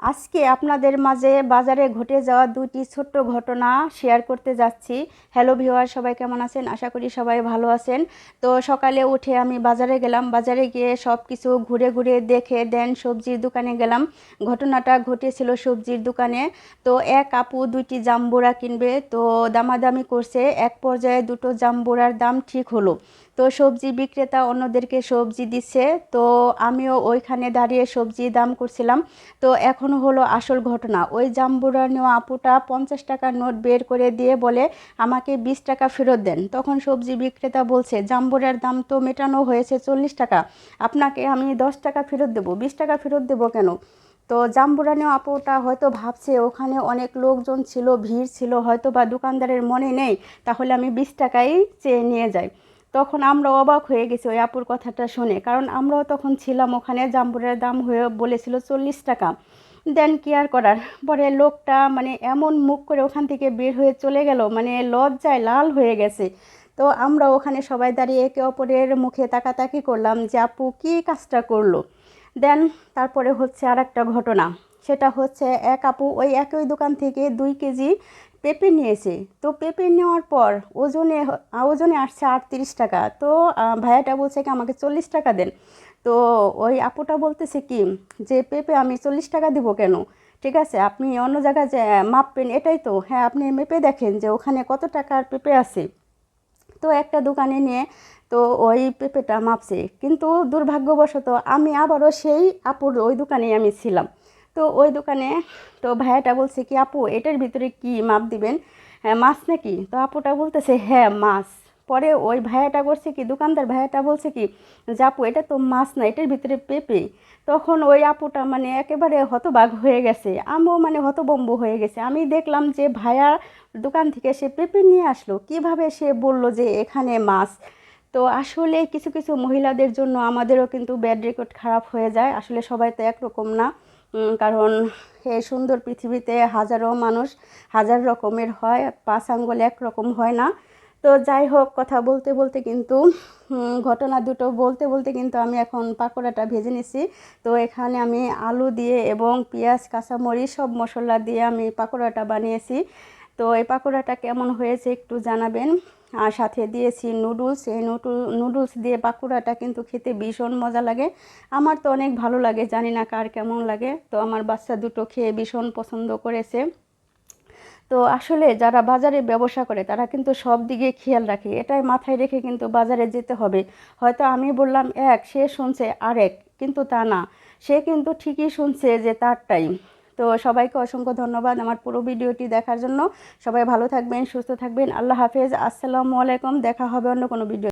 আজকে আপনাদের মাঝে বাজারে ঘটে যাওয়া দুটি ছোট্ট ঘটনা শেয়ার করতে যাচ্ছি। হ্যালো ভিওয়ার সবাই কেমন আছেন? আশা করি সবাই ভালো আছেন। তো সকালে উঠে আমি বাজারে গেলাম। বাজারে গিয়ে সব কিছু ঘুরে ঘুরে দেখে, দেন সবজির দোকানে গেলাম। ঘটনাটা ঘটেছিল সবজির দোকানে। তো এক আপু দুইটি জাম্বুরা কিনবে। তো দামাদামি করছে। এক পর্যায়ে দুটো জাম্বুরার দাম ঠিক হলো। তো সবজি বিক্রেতা অন্যদেরকে সবজি দিচ্ছে। তো আমিও ওইখানে দাঁড়িয়ে সবজি দাম করছিলাম। তো এখন হলো আসল ঘটনা। ওই জাম্বুরা নেওয়া আপুটা পঞ্চাশ টাকার নোট বের করে দিয়ে বলে, আমাকে বিশ টাকা ফেরত দেন। তখন সবজি বিক্রেতা বলছে, জাম্বুরার দাম তো মেটানো হয়েছে চল্লিশ টাকা। আপনাকে আমি দশ টাকা ফেরত দেবো। বিশ টাকা ফেরত দেবো কেন? তো জাম্বুরানিও আপুটা হয়তো ভাবছে, ওখানে অনেক লোকজন ছিল, ভিড় ছিল হয়তো বা দোকানদারের মনে নেই। তাহলে আমি বিশ টাকাই চেয়ে নিয়ে যাই। তখন আমরা অবাক হয়ে গেছি ওই আপুর কথাটা শুনে। কারণ আমরাও তখন ছিলাম ওখানে, জাম্বুরের দাম হয়ে বলেছিল চল্লিশ টাকা। দেন কি আর করার। পরে লোকটা মানে এমন মুখ করে ওখান থেকে বের হয়ে চলে গেল মানে লজ্জায় লাল হয়ে গেছে। তো আমরা ওখানে সবাই দাঁড়িয়ে একে অপরের মুখে তাকাতাকি করলাম যে, আপু, কী কাজটা করল? দেন তারপরে হচ্ছে আর একটা ঘটনা। সেটা হচ্ছে এক আপু ওই একই দোকান থেকে দুই কেজি পেঁপে নিয়েছে। তো পেঁপে নেওয়ার পর ওজনে ওজনে আসছে আটত্রিশ টাকা। তো ভাইয়াটা বলছে কি, আমাকে চল্লিশ টাকা দেন। তো ওই আপুটা বলতেছে কি, যে পেঁপে আমি চল্লিশ টাকা দিব কেন? ঠিক আছে, আপনি অন্য জায়গায় যে মাপবেন, এটাই তো। হ্যাঁ আপনি মেপে দেখেন যে ওখানে কত টাকার পেঁপে আছে। তো একটা দোকানে নিয়ে, তো ওই পেঁপেটা মাপছে। কিন্তু দুর্ভাগ্যবশত আমি আবারও সেই আপুর ওই দোকানেই আমি ছিলাম। তো ওই দোকানে তো ভাইয়াটা বলছে কি, আপু, এটার ভিতরে কি মাপ দিবেন? হ্যাঁ মাছ নাকি? তো আপুটা বলতেছে হ্যাঁ মাছ। পরে ওই ভাইয়াটা করছে কি, দোকানদার ভাইয়াটা বলছে কি, যে আপু, এটা তো মাছ না, এটার ভিতরে পেঁপে। তখন ওই আপুটা মানে একেবারে হতবাক হয়ে গেছে। আমিও মানে হতবম্ব হয়ে গেছে। আমি দেখলাম যে ভাইয়া দোকান থেকে সে পেঁপে নিয়ে আসলো। কীভাবে সে বলল যে এখানে মাছ? তো আসলে কিছু কিছু মহিলাদের জন্য আমাদেরও কিন্তু ব্যাড রেকর্ড খারাপ হয়ে যায়। আসলে সবাই তো একরকম না। কারণ এই সুন্দর পৃথিবীতে হাজারো মানুষ হাজার রকমের হয়, পাঁচ আঙ্গুল একরকম হয় না। তো যাই হোক, কথা বলতে বলতে কিন্তু ঘটনা দুটো বলতে বলতে কিন্তু আমি এখন পাকোড়াটা ভেজে নিছি। তো এখানে আমি আলু দিয়ে এবং পেঁয়াজ, কাঁচামরিচ সব মশলা দিয়ে আমি পাকোড়াটা বানিয়েছি। তো এই পাকোড়াটা কেমন হয়েছে একটু জানাবেন। আর সাথে দিয়েছি নুডলস, এই নুডল নুডলস দিয়ে পাকোড়াটা কিন্তু খেতে ভীষণ মজা লাগে। আমার তো অনেক ভালো লাগে, জানি না কার কেমন লাগে। তো আমার বাচ্চা দুটো খেয়ে ভীষণ পছন্দ করেছে। তো আসলে যারা বাজারে ব্যবসা করে, তারা কিন্তু সব দিকে খেয়াল রাখে। এটাই মাথায় রেখে কিন্তু বাজারে যেতে হবে। হয়তো আমি বললাম, এক, সে শুনছে আরেক, কিন্তু তা না। সে কিন্তু ঠিকই শুনছে যে তারটাই। তো সবাইকে অসংখ্য ধন্যবাদ আমার পুরো ভিডিওটি দেখার জন্য। সবাই ভালো থাকবেন, সুস্থ থাকবেন। আল্লাহ হাফেজ। আসসালামু আলাইকুম। দেখা হবে অন্য কোনো ভিডিও